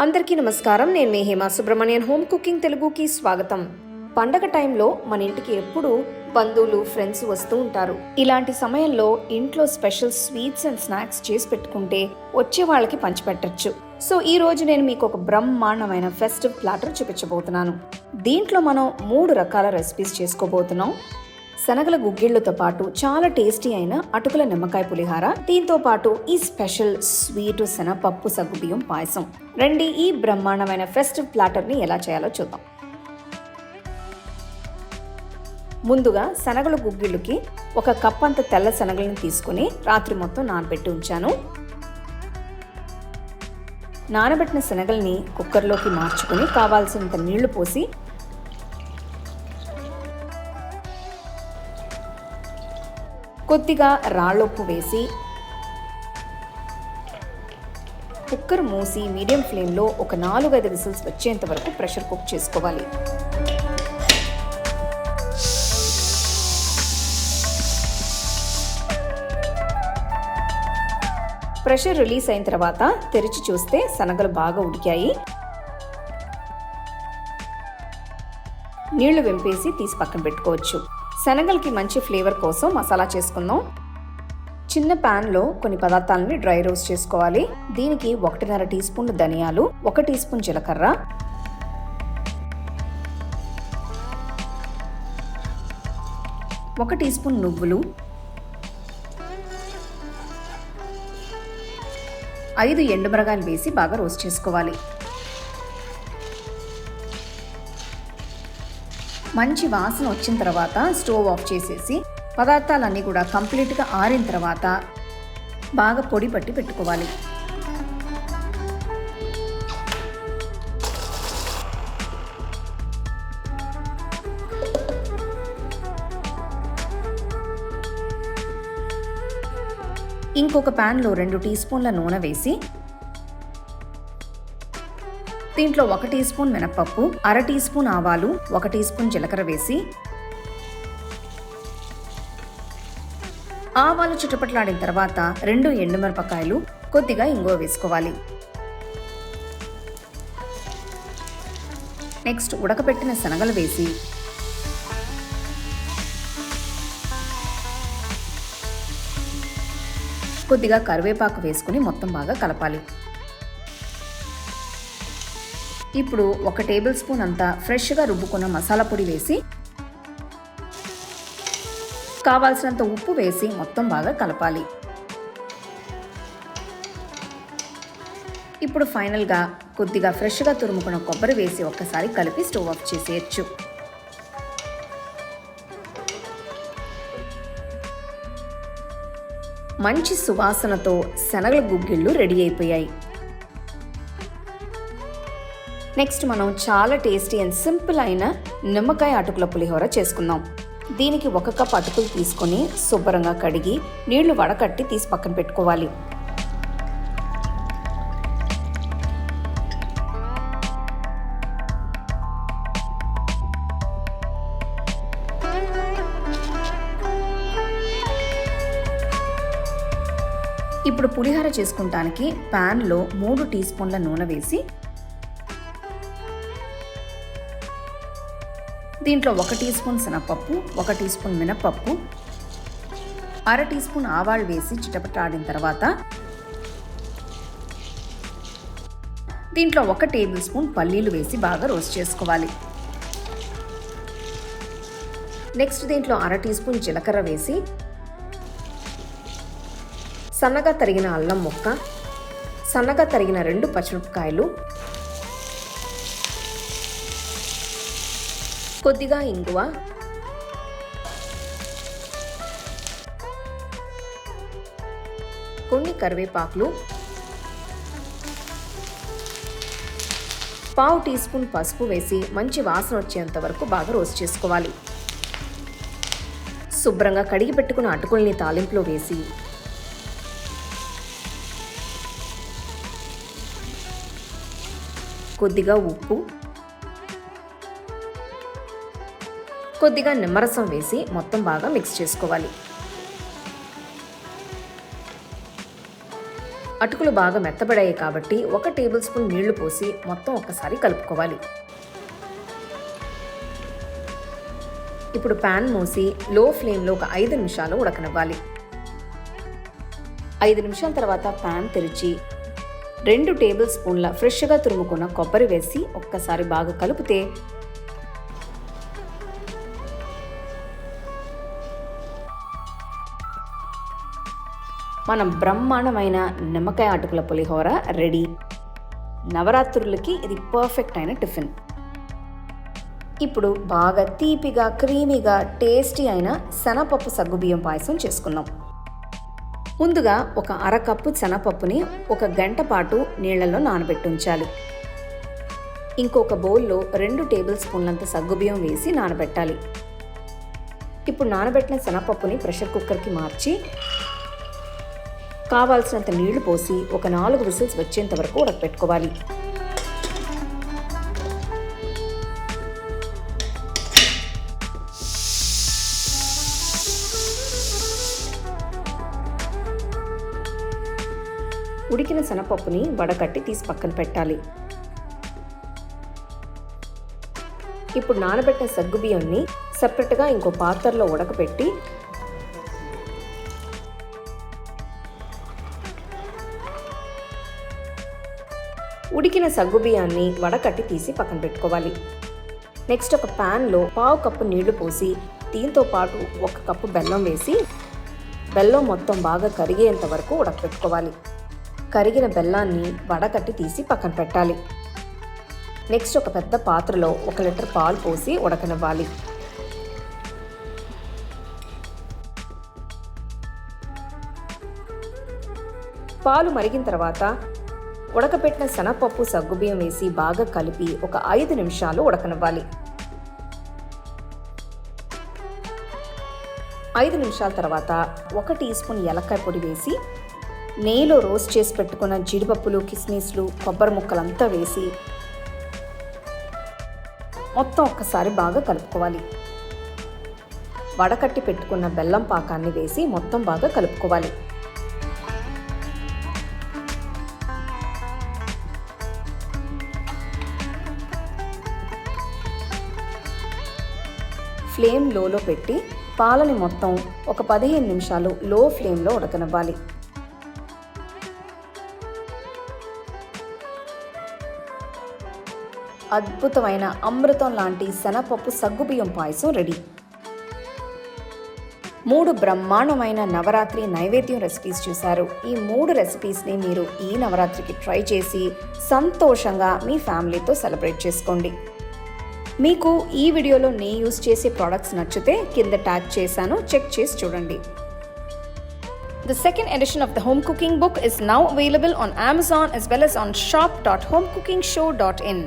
అందరికీ నమస్కారం. నేను మీ హేమా సుబ్రహ్మణ్యన్. హోమ్ కుకింగ్ తెలుగుకి స్వాగతం. పండగ టైంలో మన ఇంటికి ఎప్పుడు బంధువులు ఫ్రెండ్స్ వస్తూ ఉంటారు. ఇలాంటి సమయంలో ఇంట్లో స్పెషల్ స్వీట్స్ అండ్ స్నాక్స్ చేసి పెట్టుకుంటే వచ్చే వాళ్ళకి పంచిపెట్టచ్చు. సో ఈ రోజు నేను మీకు ఒక బ్రహ్మాండమైన ఫెస్టివ్ ప్లాటర్ చూపించబోతున్నాను. దీంట్లో మనం మూడు రకాల రెసిపీస్ చేసుకోబోతున్నాం. శనగల గుగ్గిళ్ళతో పాటు చాలా టేస్టీ అయిన అటుకుల నిమ్మకాయ పులిహార. దీంతో పాటు ఈ స్పెషల్ స్వీట్ శనగపప్పు సగ్గుబియ్యం పాయసం. రండి ఈ బ్రహ్మాండమైన ఫెస్టివ్ ప్లాటర్ని ఎలా చేయాలో చూద్దాం. ముందుగా శనగల గుగ్గిళ్ళకి ఒక కప్ అంత తెల్ల శనగలను తీసుకుని రాత్రి మొత్తం నానబెట్టి ఉంచాను. నానబెట్టిన శనగల్ని కుక్కర్లోకి మార్చుకుని కావాల్సినంత నీళ్ళు పోసి కొద్దిగా రాళ్ళొప్పు వేసి కుక్కర్ మూసి మీడియం ఫ్లేమ్లో ఒక నాలుగైదు విసిల్స్ వచ్చేంత వరకు ప్రెషర్ కుక్ చేసుకోవాలి. ప్రెషర్ రిలీజ్ అయిన తర్వాత తెరిచి చూస్తే శనగలు బాగా ఉడికాయి. నీళ్ళు వెంపేసి తీసి పక్కన పెట్టుకోవచ్చు. శనగలకి మంచి ఫ్లేవర్ కోసం మసాలా చేసుకుందాం. చిన్న ప్యాన్లో కొన్ని పదార్థాలని డ్రై రోస్ట్ చేసుకోవాలి. దీనికి ఒకటిన్నర టీ స్పూన్ ధనియాలు ఒక టీ స్పూన్ జీలకర్ర. ఒక టీ స్పూన్ నువ్వులు. ఐదు ఎండుమిరగాయలు వేసి బాగా రోస్ట్ చేసుకోవాలి. మంచి వాసన వచ్చిన తర్వాత స్టవ్ ఆఫ్ చేసేసి పదార్థాలన్నీ కూడా కంప్లీట్గా ఆరిన తర్వాత బాగా పొడి పట్టి పెట్టుకోవాలి. ఇంకొక ప్యాన్లో రెండు టీ స్పూన్ల నూనె వేసి దీంట్లో ఒక టీ స్పూన్ మినప్పప్పు అర టీ స్పూన్ ఆవాలు ఒక టీ స్పూన్ జీలకర్ర వేసి ఆవాలు చుట్టుపట్లాడిన తర్వాత రెండు ఎండుమిరపకాయలు కొద్దిగా ఇంగువ వేసుకోవాలి. నెక్స్ట్ ఉడకపెట్టిన శనగలు వేసి కొద్దిగా కరివేపాకు వేసుకుని మొత్తం బాగా కలపాలి. ఇప్పుడు ఒక టేబుల్ స్పూన్ అంతా ఫ్రెష్గా రుబ్బుకున్న మసాలా పొడి వేసి కావాల్సినంత ఉప్పు వేసి మొత్తం బాగా కలపాలి. ఇప్పుడు ఫైనల్గా కొద్దిగా ఫ్రెష్గా తురుముకున్న కొబ్బరి వేసి ఒక్కసారి కలిపి స్టవ్ ఆఫ్ చేసేయచ్చు. మంచి సువాసనతో శనగల గుగ్గిళ్ళు రెడీ అయిపోయాయి. నెక్స్ట్ మనం చాలా టేస్టీ అండ్ సింపుల్ అయిన నిమ్మకాయ అటుకుల పులిహోర చేసుకుందాం. దీనికి ఒక కప్ అటుకులు తీసుకొని శుభ్రంగా కడిగి నీళ్ళు వడకట్టి తీసి పక్కన పెట్టుకోవాలి. ఇప్పుడు పులిహోర చేసుకుంటానికి ప్యాన్లో మూడు టీ స్పూన్ల నూనె వేసి దీంట్లో ఒక టీ స్పూన్ శనగపప్పు ఒక టీ స్పూన్ మినపప్పు అర టీ స్పూన్ ఆవాలు వేసి చిటపటాడిన తర్వాత దీంట్లో ఒక టేబుల్ స్పూన్ పల్లీలు వేసి బాగా రోస్ట్ చేసుకోవాలి. నెక్స్ట్ దీంట్లో అర టీ స్పూన్ జీలకర్ర వేసి సన్నగా తరిగిన అల్లం ముక్క సన్నగా తరిగిన రెండు పచ్చిమిరపకాయలు కొద్దిగా ఇంగువ? కొన్ని కరివేపాకులు. పావు టీ స్పూన్ పసుపు వేసి మంచి వాసన వచ్చేంత వరకు బాగా రోస్ట్ చేసుకోవాలి. శుభ్రంగా కడిగి పెట్టుకున్న అటుకుల్ని తాలింపులో వేసి. కొద్దిగా ఉప్పు కొద్దిగా నిమ్మరసం వేసి మొత్తం బాగా మిక్స్ చేసుకోవాలి. అటుకులు బాగా మెత్తబడాయి కాబట్టి ఒక టేబుల్ స్పూన్ నీళ్ళు పోసి మొత్తం ఒక్కసారి కలుపుకోవాలి. ఇప్పుడు ప్యాన్ మూసి లో ఫ్లేమ్లో ఒక ఐదు నిమిషాలు ఉడకనివ్వాలి. ఐదు నిమిషాల తర్వాత ప్యాన్ తెరిచి రెండు టేబుల్ స్పూన్ల ఫ్రెష్గా తురుముకున్న కొబ్బరి వేసి ఒక్కసారి బాగా కలిపితే మనం బ్రహ్మాండమైన నిమ్మకాయ అటుకుల పులిహోర రెడీ. నవరాత్రులకి ఇది పర్ఫెక్ట్ అయిన టిఫిన్. ఇప్పుడు బాగా తీపిగా క్రీమీగా టేస్టీ అయిన శనగపప్పు సగ్గుబియ్యం పాయసం చేసుకుందాం. ముందుగా ఒక అరకప్పు శనగపప్పుని ఒక గంట పాటు నీళ్ళలో నానబెట్టి ఉంచాలి ఇంకొక బౌల్లో రెండు టేబుల్ స్పూన్లంత సగ్గుబియ్యం వేసి నానబెట్టాలి. ఇప్పుడు నానబెట్టిన శనగపప్పుని ప్రెషర్ కుక్కర్కి మార్చి కావాల్సినంత నీళ్ళు పోసి ఒక నాలుగు విసిల్స్ వచ్చేంత వరకు ఉడకపెట్టుకోవాలి. ఉడికిన శనగపప్పుని వడకట్టి తీసి పక్కన పెట్టాలి. ఇప్పుడు నానబెట్టిన సగ్గుబియ్యంని సపరేట్గా ఇంకో పాత్రలో ఉడకపెట్టి ఉడికిన సగ్గుబియ్యాన్ని వడకట్టి తీసి పక్కన పెట్టుకోవాలి. నెక్స్ట్ ఒక ప్యాన్లో పావు కప్పు నీళ్ళు పోసి దీంతో పాటు ఒక కప్పు బెల్లం వేసి బెల్లం మొత్తం బాగా కరిగేంత వరకు ఉడకపెట్టుకోవాలి. కరిగిన బెల్లాన్ని వడకట్టి తీసి పక్కన పెట్టాలి. నెక్స్ట్ ఒక పెద్ద పాత్రలో ఒక లీటర్ పాలు పోసి ఉడకనివ్వాలి. పాలు మరిగిన తర్వాత ఉడకబెట్టిన శనగపప్పు సగ్గుబియ్యం వేసి బాగా కలిపి ఒక ఐదు నిమిషాలు ఉడకనివ్వాలి. ఐదు నిమిషాల తర్వాత ఒక టీ స్పూన్ ఏలక్కాయ పొడి వేసి నెయ్యిలో రోస్ట్ చేసి పెట్టుకున్న జీడిపప్పులు కిస్మిస్లు కొబ్బరి ముక్కలంతా వేసి మొత్తం ఒక్కసారి బాగా కలుపుకోవాలి. వడకట్టి పెట్టుకున్న బెల్లం పాకాన్ని వేసి మొత్తం బాగా కలుపుకోవాలి. ఫ్లేమ్ లోలో పెట్టి పాలని మొత్తం ఒక పదిహేను నిమిషాలు లో ఫ్లేమ్లో ఉడకనివ్వాలి. అద్భుతమైన అమృతం లాంటి శనగపప్పు సగ్గుబియ్యం పాయసం రెడీ. మూడు బ్రహ్మాండమైన నవరాత్రి నైవేద్యం రెసిపీస్ చూశారు. ఈ మూడు రెసిపీస్ని మీరు ఈ నవరాత్రికి ట్రై చేసి సంతోషంగా మీ ఫ్యామిలీతో సెలబ్రేట్ చేసుకోండి. మీకు ఈ వీడియోలో నే యూస్ చేసే ప్రోడక్ట్స్ నచ్చితే కింద ట్యాగ్ చేశాను చెక్ చేసి చూడండి. The second edition of the home cooking book is now available on Amazon as well as on shop dot home cooking show dot in